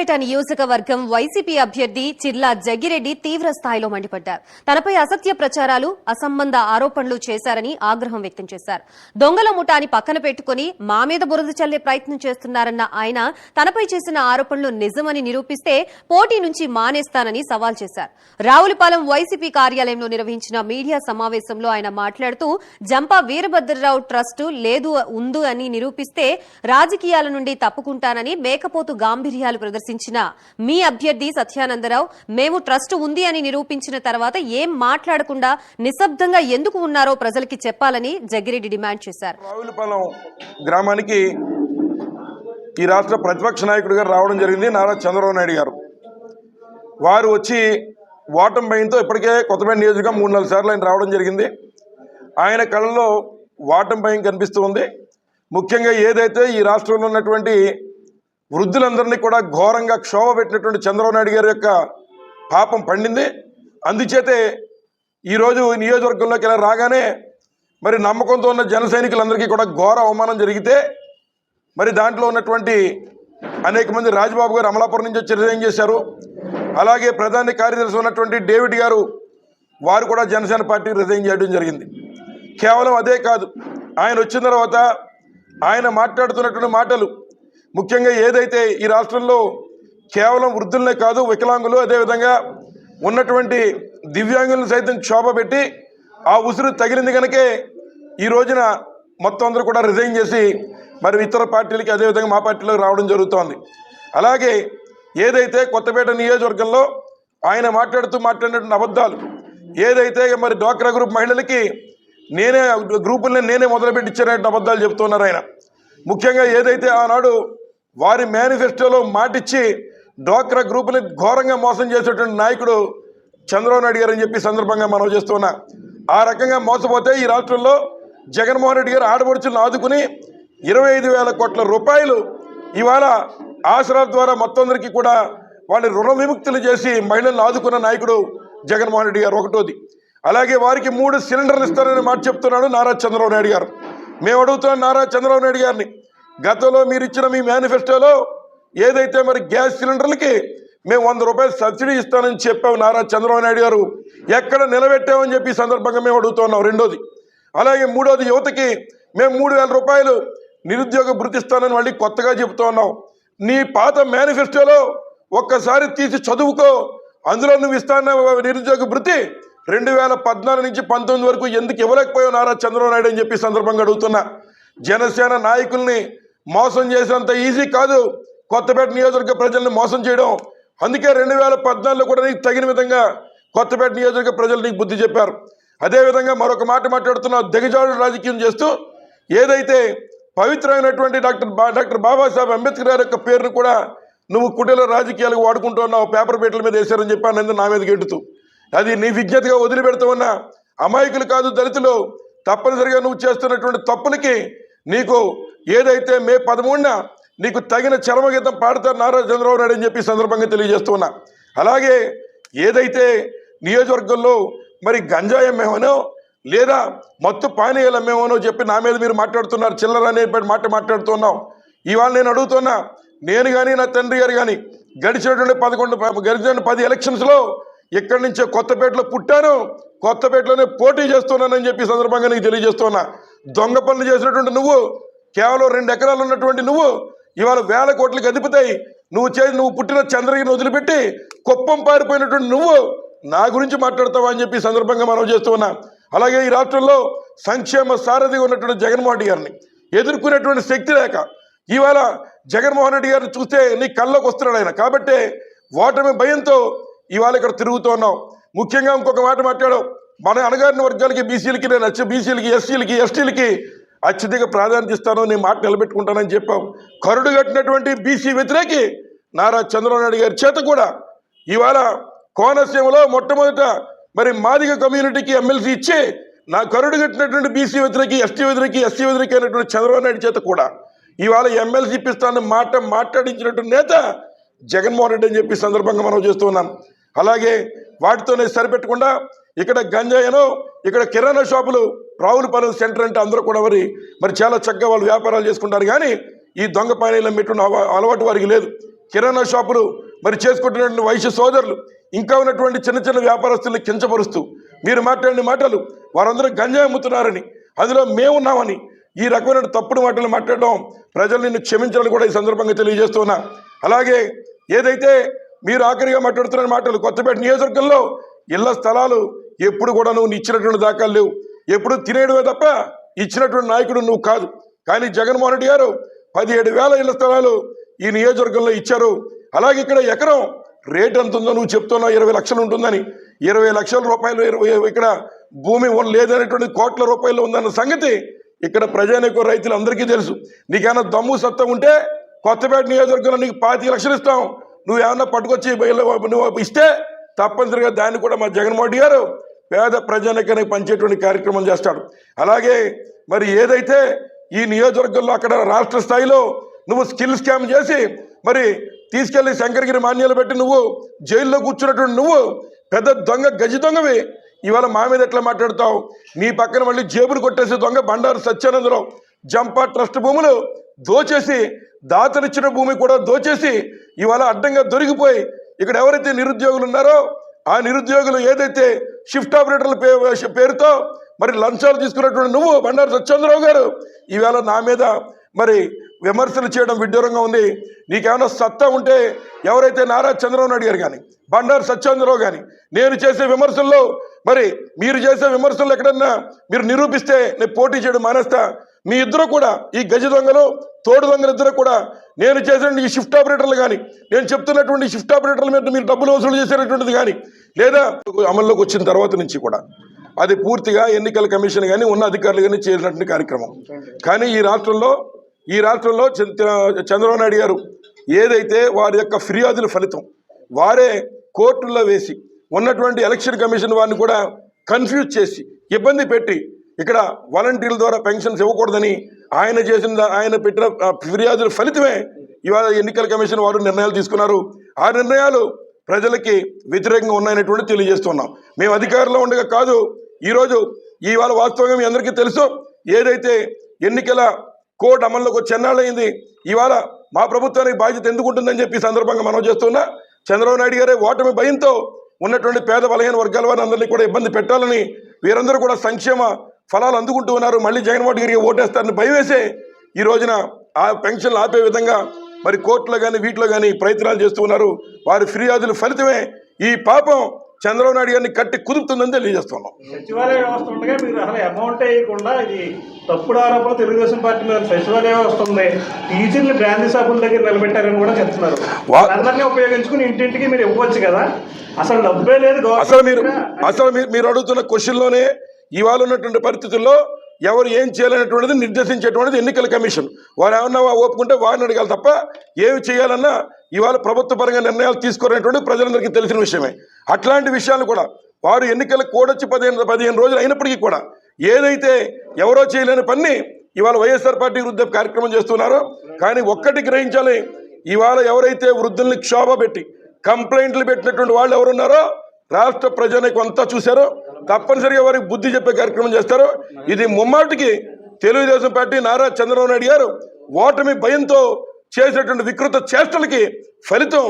కొత్తపేట నియోజకవర్గం వైసీపీ అభ్యర్థి చిర్లా జగ్గిరెడ్డి తీవ్ర స్థాయిలో మండిపడ్డారు. తనపై అసత్య ప్రచారాలు అసంబంధ ఆరోపణలు చేశారని ఆగ్రహం వ్యక్తం చేశారు. దొంగల ముఠాని పక్కన పెట్టుకుని మా మీద బురద చల్లే ప్రయత్నం చేస్తున్నారన్న ఆయన తనపై చేసిన ఆరోపణలు నిజమని నిరూపిస్తే పోటీ నుంచి మానేస్తానని సవాల్ చేశారు. రావులపాలెం వైసీపీ కార్యాలయంలో నిర్వహించిన మీడియా సమావేశంలో ఆయన మాట్లాడుతూ జంపా వీరభద్రరావు ట్రస్టు లేదు ఉంది అని నిరూపిస్తే రాజకీయాల నుండి తప్పుకుంటానని మేకపోతు గాంభీర్యాలు ప్రశ్నించిన మీ అభ్యర్థి సత్యానందరావు మేము ట్రస్ట్ ఉంది అని నిరూపించిన తర్వాత ఏం మాట్లాడకుండా నిశ్శబ్దంగా ఎందుకు ఉన్నారో ప్రజలకి చెప్పాలని జగ్గిరెడ్డి డిమాండ్ చేశారు. రావులపాలెం గ్రామానికి ఈ రాష్ట్ర ప్రతిపక్ష నాయకుడిగా రావడం జరిగింది నారా చంద్రబాబు నాయుడు గారు. వారు వచ్చి ఓటమి భయంతో ఇప్పటికే కొత్తపేట నియోజకవర్గం మూడు నాలుగు సార్లు ఆయన రావడం జరిగింది. ఆయన కళ్ళలో ఓటమి భయం కనిపిస్తూ ఉంది. ముఖ్యంగా ఏదైతే ఈ రాష్ట్రంలో ఉన్నటువంటి వృద్ధులందరినీ కూడా ఘోరంగా క్షోభ పెట్టినటువంటి చంద్రబాబు నాయుడు గారి యొక్క పాపం పండింది. అందుచేతే ఈరోజు నియోజకవర్గంలోకి ఇలా రాగానే మరి నమ్మకంతో ఉన్న జన సైనికులందరికీ కూడా ఘోర అవమానం జరిగితే మరి దాంట్లో ఉన్నటువంటి అనేక మంది రాజబాబు గారు అమలాపురం నుంచి వచ్చి రిజైన్ చేశారు. అలాగే ప్రధాని కార్యదర్శి ఉన్నటువంటి డేవిడ్ గారు వారు కూడా జనసేన పార్టీ రిజైన్ చేయడం జరిగింది. కేవలం అదే కాదు ఆయన వచ్చిన తర్వాత ఆయన మాట్లాడుతున్నటువంటి మాటలు ముఖ్యంగా ఏదైతే ఈ రాష్ట్రంలో కేవలం వృద్ధులనే కాదు వికలాంగులు అదేవిధంగా ఉన్నటువంటి దివ్యాంగులను సైతం క్షోభ పెట్టి ఆ ఉసురు తగిలింది కనుకే ఈ రోజున మొత్తం అందరూ కూడా రిజైన్ చేసి మరి ఇతర పార్టీలకి అదేవిధంగా మా పార్టీలోకి రావడం జరుగుతోంది. అలాగే ఏదైతే కొత్తపేట నియోజకవర్గంలో ఆయన మాట్లాడుతూ మాట్లాడినటువంటి అబద్ధాలు ఏదైతే మరి డ్వాక్రా గ్రూప్ మహిళలకి నేనే గ్రూపుల్ని నేనే మొదలుపెట్టి ఇచ్చారనే అబద్ధాలు చెప్తున్నారు ఆయన. ముఖ్యంగా ఏదైతే ఆనాడు వారి మేనిఫెస్టోలో మాటిచ్చి డ్వాక్రా గ్రూపుని ఘోరంగా మోసం చేసేటువంటి నాయకుడు చంద్రబాబు నాయుడు గారు అని చెప్పి సందర్భంగా మనం చేస్తున్నా. ఆ రకంగా మోసపోతే ఈ రాష్ట్రంలో జగన్మోహన్ రెడ్డి గారు ఆడపడుచులను ఆదుకుని ఇరవై ఐదు వేల కోట్ల రూపాయలు ఇవాళ ఆసరా ద్వారా మొత్తందరికీ కూడా వాళ్ళని రుణ విముక్తులు చేసి మహిళలను ఆదుకున్న నాయకుడు జగన్మోహన్ రెడ్డి గారు ఒకటోది. అలాగే వారికి మూడు సిలిండర్లు ఇస్తారని మాట చెప్తున్నాడు నారా చంద్రబాబు నాయుడు గారు. మేము అడుగుతున్నాం నారా చంద్రబాబు నాయుడు గారిని. గతంలో మీరు ఇచ్చిన మీ మేనిఫెస్టోలో ఏదైతే మరి గ్యాస్ సిలిండర్లకి మేము వంద రూపాయలు సబ్సిడీ ఇస్తానని చెప్పాము నారా చంద్రబాబు నాయుడు గారు ఎక్కడ నిలబెట్టామని చెప్పి సందర్భంగా మేము అడుగుతున్నాం రెండోది. అలాగే మూడోది యువతకి మేము మూడు వేల రూపాయలు నిరుద్యోగ భృతిస్తానని మళ్ళీ కొత్తగా చెబుతూ ఉన్నాం. నీ పాత మేనిఫెస్టోలో ఒక్కసారి తీసి చదువుకో అందులో నువ్వు ఇస్తాన నిరుద్యోగ భృతి. రెండు వేల పద్నాలుగు నుంచి పంతొమ్మిది వరకు ఎందుకు ఇవ్వలేకపోయావు నారా చంద్రబాబు నాయుడు అని చెప్పి సందర్భంగా అడుగుతున్నా. జనసేన నాయకుల్ని మోసం చేసినంత ఈజీ కాదు. కొత్తపేట నియోజకవర్గ ప్రజల్ని మోసం చేయడం. అందుకే రెండు వేల పద్నాలుగులో కూడా నీకు తగిన విధంగా కొత్తపేట నియోజకవర్గ ప్రజలు నీకు బుద్ధి చెప్పారు. అదేవిధంగా మరొక మాట మాట్లాడుతున్నావు దిగజాడు రాజకీయం చేస్తూ ఏదైతే పవిత్రమైనటువంటి డాక్టర్ బా డాక్టర్ బాబాసాహెబ్ అంబేద్కర్ గారి యొక్క పేరును కూడా నువ్వు కుటీల రాజకీయాలకు వాడుకుంటున్నావు పేపర్ పేటల మీద వేశారని చెప్పాను అన్నది నా మీద గెట్టుతూ అది నీ విజ్ఞతగా వదిలిపెడుతూ ఉన్న అమాయకులు కాదు దళితులు. తప్పనిసరిగా నువ్వు చేస్తున్నటువంటి తప్పులకి నీకు ఏదైతే మే పదమూడున నీకు తగిన చరమగీతం పాడతారు నారా చంద్రబాబు నాయుడు అని చెప్పి సందర్భంగా తెలియజేస్తున్నా. అలాగే ఏదైతే నియోజకవర్గంలో మరి గంజాయి మేమనో లేదా మత్తు పానీయాల మేమనో చెప్పి నా మీద మీరు మాట్లాడుతున్నారు చిల్లర అనే మాట మాట్లాడుతున్నాం. ఇవాళ నేను అడుగుతున్నా నేను కానీ నా తండ్రి గారు కానీ గడిచినటువంటి పదకొండు గడిచిన పది ఎలక్షన్స్లో ఇక్కడి నుంచే కొత్తపేటలో పుట్టాను కొత్తపేటలోనే పోటీ చేస్తున్నానని చెప్పి సందర్భంగా నీకు తెలియజేస్తున్నా. దొంగ పనులు చేసినటువంటి నువ్వు కేవలం రెండు ఎకరాలు ఉన్నటువంటి నువ్వు ఇవాళ వేల కోట్లకు అదిపుతాయి నువ్వు చేసి నువ్వు పుట్టిన చంద్రగిరిని వదిలిపెట్టి కుప్పం పారిపోయినటువంటి నువ్వు నా గురించి మాట్లాడతావా అని చెప్పి సందర్భంగా మనం చేస్తూ ఉన్నాం. అలాగే ఈ రాష్ట్రంలో సంక్షేమ సారథి ఉన్నటువంటి జగన్మోహన్ రెడ్డి గారిని ఎదుర్కొనేటువంటి శక్తి లేక ఇవాళ జగన్మోహన్ రెడ్డి గారిని చూస్తే నీ కళ్ళకు వస్తున్నాడు ఆయన. కాబట్టి ఓటమి భయంతో ఇవాళ ఇక్కడ తిరుగుతూ ఉన్నాం. ముఖ్యంగా ఇంకొక మాట మాట్లాడావు మన అణగారిన వర్గాలకి బీసీలకి నేను అచ్చ బీసీలకి ఎస్సీలకి ఎస్టీలకి అత్యధిక ప్రాధాన్యత ఇస్తాను నీ మాట నిలబెట్టుకుంటానని చెప్పావు. కరుడు కట్టినటువంటి బీసీ వ్యతిరేకి నారా చంద్రబాబు నాయుడు గారి చేత కూడా ఇవాళ కోనసీమలో మొట్టమొదట మరి మాదిగ కమ్యూనిటీకి ఎమ్మెల్సీ ఇచ్చి నా కరుడు కట్టినటువంటి బీసీ వ్యతిరేకి ఎస్టీ వ్యతిరేకి ఎస్సీ వ్యతిరేకి అయినటువంటి చంద్రబాబు నాయుడు చేత కూడా ఇవాళ ఎమ్మెల్సీ ఇప్పిస్తానని మాట మాట్లాడించినటువంటి నేత జగన్మోహన్ రెడ్డి అని చెప్పి సందర్భంగా మనం చేస్తున్నాం అలాగే వాటితోనే సరిపెట్టకుండా ఇక్కడ గంజాయను ఇక్కడ కిరాణా షాపులు రావులపాలెం సెంటర్ అంటే అందరూ కూడా మరి మరి చాలా చక్కగా వాళ్ళు వ్యాపారాలు చేసుకుంటారు. కానీ ఈ దొంగ పానీలను పెట్టున్న అలవాటు వారికి లేదు. కిరాణా షాపులు మరి చేసుకుంటున్నటువంటి వైశ్య సోదరులు ఇంకా ఉన్నటువంటి చిన్న చిన్న వ్యాపారస్తుల్ని కించపరుస్తూ మీరు మాట్లాడిన మాటలు వారందరూ గంజాయి అమ్ముతున్నారని అందులో మేమున్నామని ఈ రకమైన తప్పుడు మాటలు మాట్లాడడం ప్రజలు నిన్ను క్షమించాలని కూడా ఈ సందర్భంగా తెలియజేస్తున్నా అలాగే ఏదైతే మీరు ఆఖరిగా మాట్లాడుతున్న మాటలు కొత్తపేట నియోజకవర్గంలో ఇళ్ళ స్థలాలు ఎప్పుడు కూడా నువ్వు ఇచ్చినటువంటి దాఖలు లేవు. ఎప్పుడు తినేయడమే తప్ప ఇచ్చినటువంటి నాయకుడు నువ్వు కాదు. కానీ జగన్మోహన్ రెడ్డి గారు పదిహేడు వేల ఇళ్ళ స్థలాలు ఈ నియోజకవర్గంలో ఇచ్చారు. అలాగే ఇక్కడ ఎకరం రేట్ ఎంత ఉందో నువ్వు చెప్తున్నావు ఇరవై లక్షలు ఉంటుందని. ఇరవై లక్షల రూపాయలు ఇరవై ఇక్కడ భూమి లేదనేటువంటి కోట్ల రూపాయలు ఉందన్న సంగతి ఇక్కడ ప్రజానిక రైతులు అందరికీ తెలుసు. నీకైనా దమ్ము సత్తా ఉంటే కొత్తపేట నియోజకవర్గంలో నీకు పాతి లక్షలు ఇస్తాం. నువ్వు ఏమన్నా పట్టుకొచ్చి నువ్వు ఇస్తే తప్పనిసరిగా దాన్ని కూడా మా జగన్మోహన్ గారు పేద ప్రజానికానికి పంచేటువంటి కార్యక్రమం చేస్తాడు. అలాగే మరి ఏదైతే ఈ నియోజకవర్గంలో అక్కడ రాష్ట్ర స్థాయిలో నువ్వు స్కిల్ స్కామ్ చేసి మరి తీసుకెళ్ళి శంకరగిరి మాన్యాలు పెట్టి నువ్వు జైల్లో కూర్చున్నటువంటి నువ్వు పెద్ద దొంగ గజి దొంగవి. ఇవాళ మా మీద ఎట్లా మాట్లాడతావు? నీ పక్కన మళ్ళీ జేబులు కొట్టేసి దొంగ బండారు సత్యానందరావు. జంపా ట్రస్ట్ భూములు దోచేసి దాతనిచ్చిన భూమి కూడా దోచేసి ఇవాళ అడ్డంగా దొరికిపోయి ఇక్కడ ఎవరైతే నిరుద్యోగులు ఉన్నారో ఆ నిరుద్యోగులు ఏదైతే షిఫ్ట్ ఆపరేటర్ల పే- పేరుతో మరి లంచాలు తీసుకున్నటువంటి నువ్వు బండారు సత్యేంద్రరావు గారు ఈవేళ నా మీద మరి విమర్శలు చేయడం విడ్డూరంగా ఉంది. నీకేమైనా సత్తా ఉంటే ఎవరైతే నారా చంద్రబాబు నాయుడు గారు కానీ బండారు సత్యేంద్రరావు కానీ నేను చేసే విమర్శల్లో మరి మీరు చేసే విమర్శలు ఎక్కడన్నా మీరు నిరూపిస్తే నేను పోటీ చేయడం మానేస్తా. మీ ఇద్దరు కూడా ఈ గజ దొంగలు తోడు దొంగలు ఇద్దరు కూడా నేను చేసిన ఈ షిఫ్ట్ ఆపరేటర్లు కానీ నేను చెప్తున్నటువంటి షిఫ్ట్ ఆపరేటర్ల మీద మీరు డబ్బులు వసూలు చేసేటటువంటిది కానీ లేదా అమల్లోకి వచ్చిన తర్వాత నుంచి కూడా అది పూర్తిగా ఎన్నికల కమిషన్ కానీ ఉన్న అధికారులు కానీ చేసినటువంటి కార్యక్రమం. కానీ ఈ రాష్ట్రంలో ఈ రాష్ట్రంలో చంద్ర- చంద్రబాబు నాయుడు గారు ఏదైతే వారి యొక్క ఫిర్యాదుల ఫలితం వారే కోర్టుల్లో వేసి ఉన్నటువంటి ఎలక్షన్ కమిషన్ వారిని కూడా కన్ఫ్యూజ్ చేసి ఇబ్బంది పెట్టి ఇక్కడ వాలంటీర్ల ద్వారా పెన్షన్స్ ఇవ్వకూడదని ఆయన చేసిన ఆయన పెట్టిన ఫిర్యాదుల ఫలితమే ఇవాళ ఎన్నికల కమిషన్ వారు నిర్ణయాలు తీసుకున్నారు. ఆ నిర్ణయాలు ప్రజలకి వ్యతిరేకంగా ఉన్నాయనేటువంటి తెలియజేస్తున్నాం. మేము అధికారంలో ఉండగా కాదు ఈరోజు ఇవాళ వాస్తవంగా మీ అందరికీ తెలుసు ఏదైతే ఎన్నికల కోడ్ అమల్లోకి చెన్నాళ్ళయింది ఇవాళ మా ప్రభుత్వానికి బాధ్యత ఎందుకు ఉంటుందని చెప్పి సందర్భంగా మనం చేస్తున్నా. చంద్రబాబు నాయుడు గారే ఓటమి భయంతో ఉన్నటువంటి పేద బలహీన వర్గాల వారిని అందరినీ కూడా ఇబ్బంది పెట్టాలని వీరందరూ కూడా సంక్షేమ ఫలాలు అందుకుంటూ ఉన్నారు. మళ్ళీ జగన్మోహన్ గారికి ఓటేస్తారని భయం వేసే ఈ రోజున ఆ పెన్షన్లు ఆపే విధంగా మరి కోర్టులో కానీ వీటిలో కానీ ప్రయత్నాలు చేస్తూ ఉన్నారు. వారి ఫిర్యాదుల ఫలితమే ఈ పాపం చంద్రబాబు నాయుడు గారిని కట్టి కుదుపుతుందని తెలియజేస్తున్నాం సచివాలయ వ్యవస్థ ఉండగా మీరు అసలు అమౌంట్ వేయకుండా ఇది తప్పుడు ఆరోపణ తెలుగుదేశం పార్టీ మీద సచివాలయ వ్యవస్థ ఉంది. టీచర్లు గాంధీ సభల దగ్గర నిలబెట్టారని కూడా చెప్తున్నారు. అందరినీ ఉపయోగించుకుని ఇంటింటికి మీరు ఇవ్వచ్చు కదా. అసలు డబ్బే లేదు అసలు మీరు అసలు మీరు మీరు అడుగుతున్న క్వశ్చన్లోనే ఇవాళ ఉన్నటువంటి పరిస్థితుల్లో ఎవరు ఏం చేయాలనేటువంటిది నిర్దేశించేటువంటిది ఎన్నికల కమిషన్. వారు ఏమన్నా ఒప్పుకుంటే వారిని అడగాలి తప్ప ఏమి చేయాలన్నా ఇవాళ ప్రభుత్వ పరంగా నిర్ణయాలు తీసుకోరనేటువంటి ప్రజలందరికీ తెలిసిన విషయమే. అట్లాంటి విషయాలు కూడా వారు ఎన్నికలు కూడొచ్చి పదిహేను పదిహేను రోజులు అయినప్పటికీ కూడా ఏదైతే ఎవరో చేయలేని పని ఇవాళ వైఎస్ఆర్ పార్టీ వృద్ధ కార్యక్రమం చేస్తున్నారో కానీ ఒక్కటి గ్రహించాలి ఇవాళ ఎవరైతే వృద్ధుల్ని క్షోభ పెట్టి కంప్లైంట్లు పెట్టినటువంటి వాళ్ళు ఎవరున్నారో రాష్ట్ర ప్రజలకు అంతా చూశారో తప్పనిసరిగా వారికి బుద్ధి చెప్పే కార్యక్రమం చేస్తారు ఇది ముమ్మాటికి తెలుగుదేశం పార్టీ నారా చంద్రబాబు నాయుడు గారు ఓటమి భయంతో చేసినటువంటి వికృత చేష్టలకి ఫలితం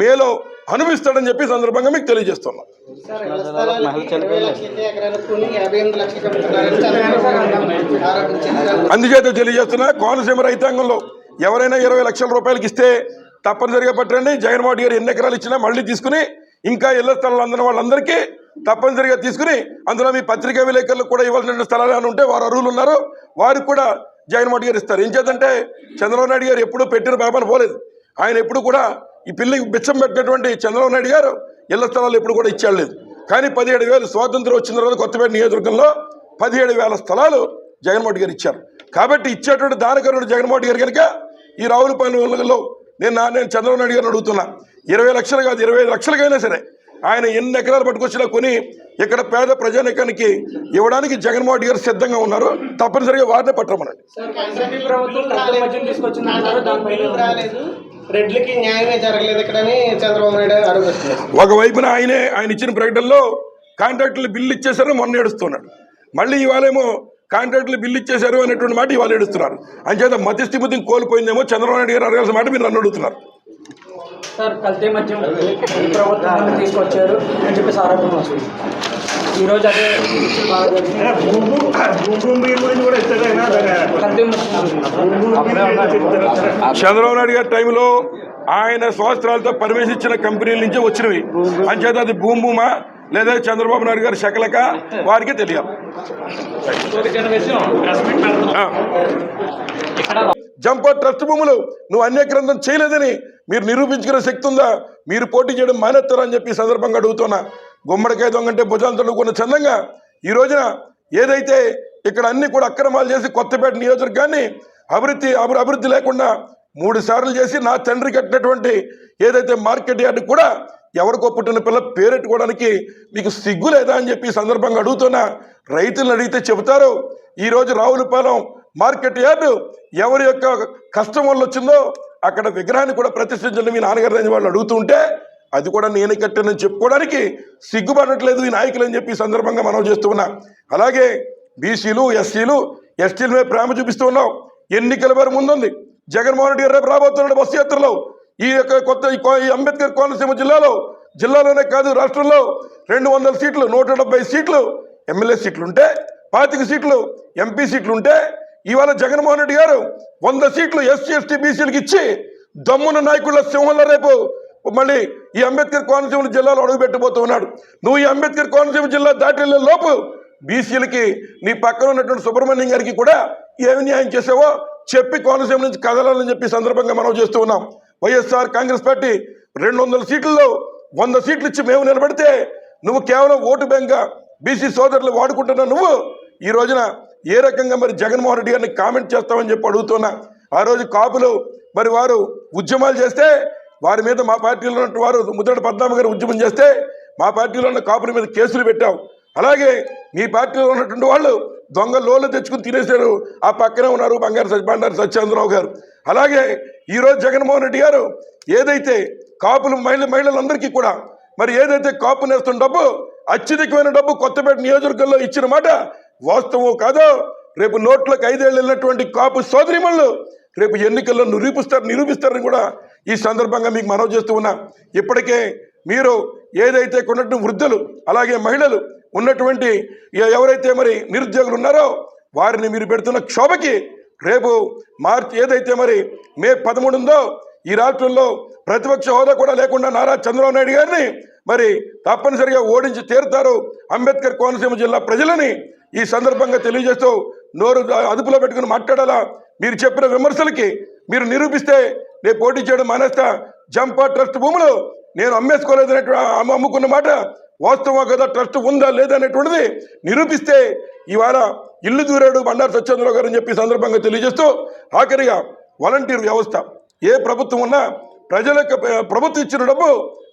మేలో అనుభవిస్తాడని చెప్పి సందర్భంగా మీకు తెలియజేస్తున్నాం. అందుచేత తెలియజేస్తున్నా కోనసీమ రైతాంగంలో ఎవరైనా ఇరవై లక్షల రూపాయలకి ఇస్తే తప్పనిసరిగా పట్టండి. జగన్మోహన్ గారు ఎన్ని ఎకరాలు ఇచ్చినా మళ్ళీ తీసుకుని ఇంకా ఇళ్ళ స్థలాలు అందిన వాళ్ళందరికీ తప్పనిసరిగా తీసుకుని అందులో మీ పత్రికా విలేకరులకు కూడా ఇవ్వాల్సిన స్థలాలు అని ఉంటే వారు అర్హులు ఉన్నారు వారికి కూడా జగన్మోహన్ గారు ఇస్తారు. ఏం చేద్దంటే చంద్రబాబు నాయుడు గారు ఎప్పుడూ పెట్టిన పాపన పోలేదు. ఆయన ఎప్పుడు కూడా ఈ పిల్లికి బిచ్చం పెట్టినటువంటి చంద్రబాబు నాయుడు గారు ఇళ్ళ స్థలాలు ఎప్పుడు కూడా ఇచ్చాడలేదు కానీ పదిహేడు వేలు స్వాతంత్రం వచ్చిన తర్వాత కొత్తపేట నియోజకవర్గంలో పదిహేడు వేల స్థలాలు జగన్మోహన్ గారు ఇచ్చారు. కాబట్టి ఇచ్చేటువంటి దానకరుడు జగన్మోహన్ గారు కనుక ఈ రావులపల్లిలో నేను నా నేను చంద్రబాబు నాయుడు గారిని అడుగుతున్నా. ఇరవై లక్షలు కాదు ఇరవై ఐదు లక్షలకైనా సరే ఆయన ఎన్ని ఎకరాలు పట్టుకొచ్చినా కొని ఇక్కడ పేద ప్రజానికానికి ఇవ్వడానికి జగన్మోహన్ రెడ్డి గారు సిద్ధంగా ఉన్నారు. తప్పనిసరిగా వారిని పట్టమనండి. ఒకవైపున ఆయనే ఆయన ఇచ్చిన ప్రకటనలో కాంట్రాక్టులు బిల్లు ఇచ్చేసారు మొన్న ఏడుస్తున్నాడు. మళ్ళీ ఇవాళేమో కాంట్రాక్టులు బిల్లు ఇచ్చేశారు అనేటువంటి మాట ఇవాళ ఏడుస్తున్నారు. అంచేత మతిస్థిమితిని కోల్పోయిందేమో చంద్రబాబు నాయుడు గారు అడగాల్సిన మాట మీరు నన్ను అడుగుతున్నారు. సార్ కల్తీ మద్యం ఈ ప్రభుత్వాన్ని తీసుకొచ్చారు అని చెప్పేసి ఆరోపణ వస్తుంది ఈరోజు అదే? చంద్రబాబు నాయుడు గారి టైంలో ఆయన స్వస్త్రాలతో పర్మిషన్ కంపెనీల నుంచి వచ్చినవి అంచేత అది భూమి భూమా లేదా చంద్రబాబు నాయుడు గారి శకలక వారికి తెలియాలి ఆ. జంపర్ ట్రస్ట్ భూములు నువ్వు అన్య గ్రంథం చేయలేదని మీరు నిరూపించుకునే శక్తి ఉందా? మీరు పోటీ చేయడం మానేస్తారని చెప్పి సందర్భంగా అడుగుతున్నా. గుమ్మడికాయ దొంగంటే భుజాలు తొడుగుకున్న చందంగా ఈ రోజున ఏదైతే ఇక్కడ అన్ని కూడా అక్రమాలు చేసి కొత్తపేట నియోజకవర్గాన్ని అభివృద్ధి అభివృద్ధి లేకుండా మూడు సార్లు చేసి నా తండ్రి కట్టినటువంటి ఏదైతే మార్కెట్ యార్డు కూడా ఎవరికో పుట్టిన పిల్ల పేరెట్టుకోవడానికి మీకు సిగ్గు లేదా అని చెప్పి సందర్భంగా అడుగుతున్నా. రైతులను అడిగితే చెబుతారు ఈరోజు రావులపాలెం మార్కెట్ యార్డు ఎవరి యొక్క కష్టం వల్ల వచ్చిందో అక్కడ విగ్రహాన్ని కూడా ప్రతిష్ఠించండి. మీ నాన్నగారు అని వాళ్ళు అడుగుతుంటే అది కూడా నేనే కట్టానని చెప్పుకోవడానికి సిగ్గుపడట్లేదు ఈ నాయకులు అని చెప్పి సందర్భంగా మనం చేస్తూ ఉన్నాం. అలాగే బీసీలు ఎస్సీలు ఎస్టీల మీద ప్రేమ చూపిస్తూ ఉన్నాం. ఎన్నికల వారి ముందుంది. జగన్మోహన్ రెడ్డి గారు రేపు రాబోతున్నాడు బస్సు యాత్రలో. ఈ యొక్క కొత్త ఈ ఈ అంబేద్కర్ కోనసీమ జిల్లాలో జిల్లాలోనే కాదు రాష్ట్రంలో రెండు వందల సీట్లు నూట డెబ్బై సీట్లు ఎమ్మెల్యే సీట్లు ఉంటే పాతిక సీట్లు ఎంపీ సీట్లు ఉంటే ఇవాళ జగన్మోహన్ రెడ్డి గారు వంద సీట్లు ఎస్సీ ఎస్టీ బీసీలకు ఇచ్చి దమ్మున నాయకుల సింహంలో రేపు మళ్ళీ ఈ అంబేద్కర్ కోనసీమ జిల్లాలో అడుగుపెట్టబోతూ ఉన్నాడు. నువ్వు ఈ అంబేద్కర్ కోనసీమ జిల్లా దాటి వెళ్ళే లోపు బీసీలకి నీ పక్కన ఉన్నటువంటి సుబ్రహ్మణ్యం గారికి కూడా ఏమి న్యాయం చేసావో చెప్పి కోనసీమ నుంచి కదలాలని చెప్పి సందర్భంగా మనం చేస్తూ ఉన్నాం. వైఎస్ఆర్ కాంగ్రెస్ పార్టీ రెండు వందల సీట్లలో వంద సీట్లు ఇచ్చి మేము నిలబడితే నువ్వు కేవలం ఓటు బ్యాంక్గా బీసీ సోదరులు వాడుకుంటున్న నువ్వు ఈ రోజున ఏ రకంగా మరి జగన్మోహన్ రెడ్డి గారిని కామెంట్ చేస్తామని చెప్పి అడుగుతున్నా. ఆ రోజు కాపులు మరి వారు ఉద్యమాలు చేస్తే వారి మీద మా పార్టీలో ఉన్నటువంటి వారు ముద్దడి పద్మనాభ గారు ఉద్యమం చేస్తే మా పార్టీలో ఉన్న కాపుల మీద కేసులు పెట్టాం. అలాగే మీ పార్టీలో ఉన్నటువంటి వాళ్ళు దొంగ లోన్లు తెచ్చుకుని తినేశారు. ఆ పక్కనే ఉన్నారు బంగారు సత్య బండారు సత్యేంద్రరావు గారు. అలాగే ఈరోజు జగన్మోహన్ రెడ్డి గారు ఏదైతే కాపులు మహిళ మహిళలందరికీ కూడా మరి ఏదైతే కాపు నేస్తున్న డబ్బు అత్యధికమైన డబ్బు కొత్తపేట నియోజకవర్గంలో ఇచ్చిన మాట వాస్తవం కాదో రేపు నోట్లకు ఐదేళ్ళు వెళ్ళినటువంటి కాపు సోదరిమణులు రేపు ఎన్నికల్లో నిరూపిస్తారు నిరూపిస్తారని కూడా ఈ సందర్భంగా మీకు మనవి చేస్తూ ఉన్నా. ఇప్పటికే మీరు ఏదైతే కొన్నట్టు వృద్ధులు అలాగే మహిళలు ఉన్నటువంటి ఎవరైతే మరి నిరుద్యోగులు ఉన్నారో వారిని మీరు పెడుతున్న క్షోభకి రేపు మార్చి ఏదైతే మరి మే పదమూడు ఉందో ఈ రాష్ట్రంలో ప్రతిపక్ష హోదా కూడా లేకుండా నారా చంద్రబాబు నాయుడు గారిని మరి తప్పనిసరిగా ఓడించి తీరుతారు అంబేద్కర్ కోనసీమ జిల్లా ప్రజలని ఈ సందర్భంగా తెలియజేస్తూ నోరు అదుపులో పెట్టుకుని మాట్లాడాలా? మీరు చెప్పిన విమర్శలకి మీరు నిరూపిస్తే నేను పోటీ చేయడం మానేస్తా. జంపా ట్రస్ట్ భూములు నేను అమ్మేసుకోలేదనేటువంటి అమ్మ- అమ్ముకున్న మాట వాస్తవం కదా? ట్రస్ట్ ఉందా లేదా అనేటువంటిది నిరూపిస్తే ఇవాళ ఇల్లు దూరాడు బండారు సత్యేంద్రరావు గారు అని చెప్పి సందర్భంగా తెలియజేస్తూ ఆఖరిగా వాలంటీర్ వ్యవస్థ ఏ ప్రభుత్వం ఉన్నా ప్రజల ప్రభుత్వం ఇచ్చిన డబ్బు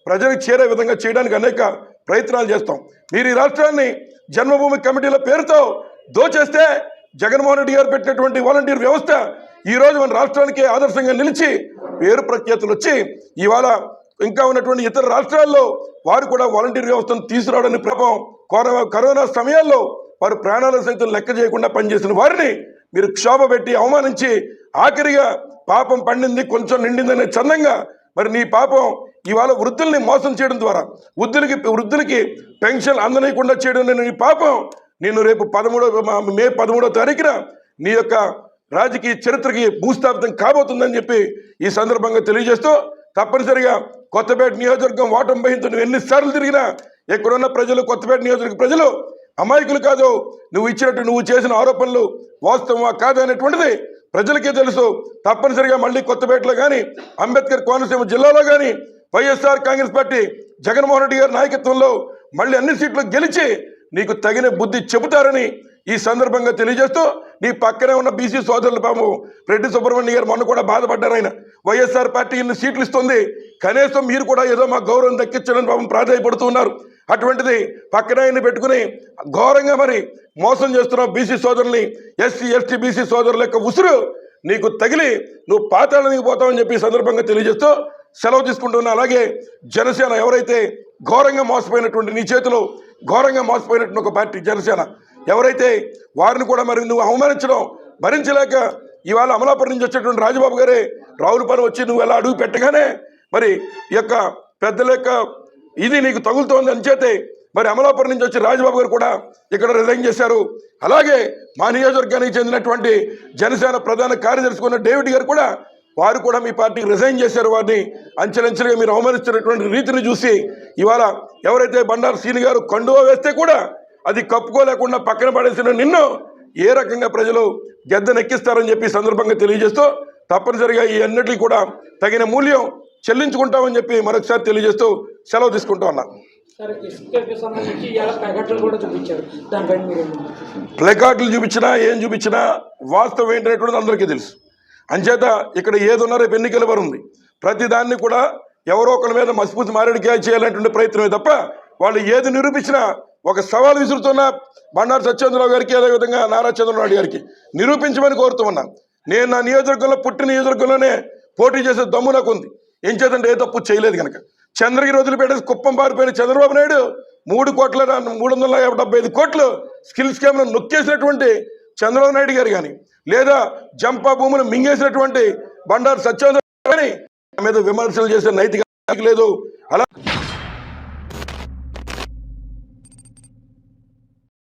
ప్రజలకు చేరే విధంగా చేయడానికి అనేక ప్రయత్నాలు చేస్తాం. మీరు ఈ రాష్ట్రాన్ని జన్మభూమి కమిటీల పేరుతో దోచేస్తే జగన్మోహన్ రెడ్డి గారు పెట్టినటువంటి వాలంటీర్ వ్యవస్థ ఈ రోజు మన రాష్ట్రానికి ఆదర్శంగా నిలిచి పేరు ప్రఖ్యాతులు వచ్చి ఇవాళ ఇంకా ఉన్నటువంటి ఇతర రాష్ట్రాల్లో వారు కూడా వాలంటీర్ వ్యవస్థను తీసుకురావడానికి ప్రభావం కరోనా కరోనా సమయాల్లో వారు ప్రాణాల సైతం లెక్క చేయకుండా పనిచేసిన వారిని మీరు క్షోభ పెట్టి అవమానించి ఆఖరిగా పాపం పండింది కొంచెం నిండిందనే చందంగా మరి నీ పాపం ఇవాళ వృద్ధుల్ని మోసం చేయడం ద్వారా వృద్ధులకి వృద్ధులకి పెన్షన్ అందనీయకుండా చేయడం నేను ఈ పాపం. నేను రేపు పదమూడో మే పదమూడో తారీఖున నీ యొక్క రాజకీయ చరిత్రకి భూస్థాపితం కాబోతుందని చెప్పి ఈ సందర్భంగా తెలియజేస్తూ తప్పనిసరిగా కొత్తపేట నియోజకవర్గం ఓటమి వహించు నువ్వు ఎన్నిసార్లు తిరిగినా ఎక్కడున్న ప్రజలు కొత్తపేట నియోజకవర్గ ప్రజలు అమాయకులు కాదు. నువ్వు ఇచ్చినట్టు నువ్వు చేసిన ఆరోపణలు వాస్తవమా కాదు అనేటువంటిది ప్రజలకే తెలుసు. తప్పనిసరిగా మళ్ళీ కొత్తపేటలో కానీ అంబేద్కర్ కోనసీమ జిల్లాలో కానీ YSR Congress party Jaganmohan Reddy గారి నాయకత్వంలో మళ్ళీ అన్ని సీట్లు గెలిచి నీకు తగిన బుద్ధి చెబుతారని ఈ సందర్భంగా తెలియజేస్తూ నీ పక్కనే ఉన్న బీసీ సోదరుల పాపం రెడ్డి సుబ్రహ్మణ్య గారు మొన్న కూడా బాధపడ్డారు ఆయన. వైఎస్ఆర్ పార్టీ ఇన్ని సీట్లు ఇస్తుంది కనీసం మీరు కూడా ఏదో మా గౌరవం దక్కించడానికి పాపం ప్రాధాయపడుతున్నారు అటువంటిది పక్కన ఆయన్ని పెట్టుకుని ఘోరంగా మరి మోసం చేస్తున్న బీసీ సోదరుల్ని ఎస్సీ ఎస్టీ బీసీ సోదరుల యొక్క ఉసురు నీకు తగిలి నువ్వు పాతాళనికి పోతావని చెప్పి సందర్భంగా తెలియజేస్తూ సెలవు తీసుకుంటున్నా అలాగే జనసేన ఎవరైతే ఘోరంగా మోసపోయినటువంటి నీ చేతిలో ఘోరంగా మోసపోయినటువంటి ఒక పార్టీ జనసేన ఎవరైతే వారిని కూడా మరి నువ్వు అవమానించడం భరించలేక ఇవాళ అమలాపురం నుంచి వచ్చేటువంటి రాజబాబు గారే రావులపాలెం వచ్చి నువ్వు ఎలా అడుగు పెట్టగానే మరి ఈ యొక్క పెద్దల యొక్క ఇది నీకు తగులుతోంది అని చేతే మరి అమలాపురం నుంచి వచ్చి రాజబాబు గారు కూడా ఇక్కడ రిజైన్ చేశారు. అలాగే మా నియోజకవర్గానికి చెందినటువంటి జనసేన ప్రధాన కార్యదర్శి ఉన్న డేవిడ్ గారు కూడా వారు కూడా మీ పార్టీకి రిజైన్ చేశారు. వారిని అంచెలంచెలుగా మీరు అవమానిస్తున్నటువంటి రీతిని చూసి ఇవాళ ఎవరైతే బండారు సీని గారు కండువా వేస్తే కూడా అది కప్పుకోలేకుండా పక్కన పడేసిన నిన్ను ఏ రకంగా ప్రజలు గద్దెనెక్కిస్తారని చెప్పి సందర్భంగా తెలియజేస్తూ తప్పనిసరిగా ఈ అన్నిటికీ కూడా తగిన మూల్యం చెల్లించుకుంటామని చెప్పి మరొకసారి తెలియజేస్తూ సెలవు తీసుకుంటూ ఉన్నా? ప్లకార్డులు చూపించినా ఏం చూపించినా వాస్తవం ఏంటనేటువంటిది అందరికీ తెలుసు. అంచేత ఇక్కడ ఏది ఉన్నా రేపు ఎన్నికల వారు ఉంది. కూడా ఎవరో ఒకరి మీద మసిపూసి మారేడికాయ చేయాలనేటువంటి ప్రయత్నమే తప్ప వాళ్ళు ఏది నిరూపించినా ఒక సవాల్ విసురుతున్న బండారు సత్యేంద్రరావు గారికి అదేవిధంగా నారా చంద్రబాబు నాయుడు గారికి నిరూపించమని కోరుతున్నా నేను నా నియోజకవర్గంలో పుట్టిన నియోజకవర్గంలోనే పోటీ చేసే దమ్ము నాకు ఉంది ఏం చేద్దంటే ఏ తప్పు చేయలేదు కనుక. చంద్రగిరి వదిలిపెట్టేసి కుప్పం పారిపోయిన చంద్రబాబు నాయుడు మూడు కోట్ల మూడు వందల డెబ్బై ఐదు కోట్లు స్కిల్ స్కామ్ను నొక్కేసినటువంటి చంద్రబాబు నాయుడు గారు కానీ లేదా జంపా భూములు మింగేసినటువంటి బండారు సత్యేంద్ర మీద విమర్శలు చేసే నైతిక లేదు. అలా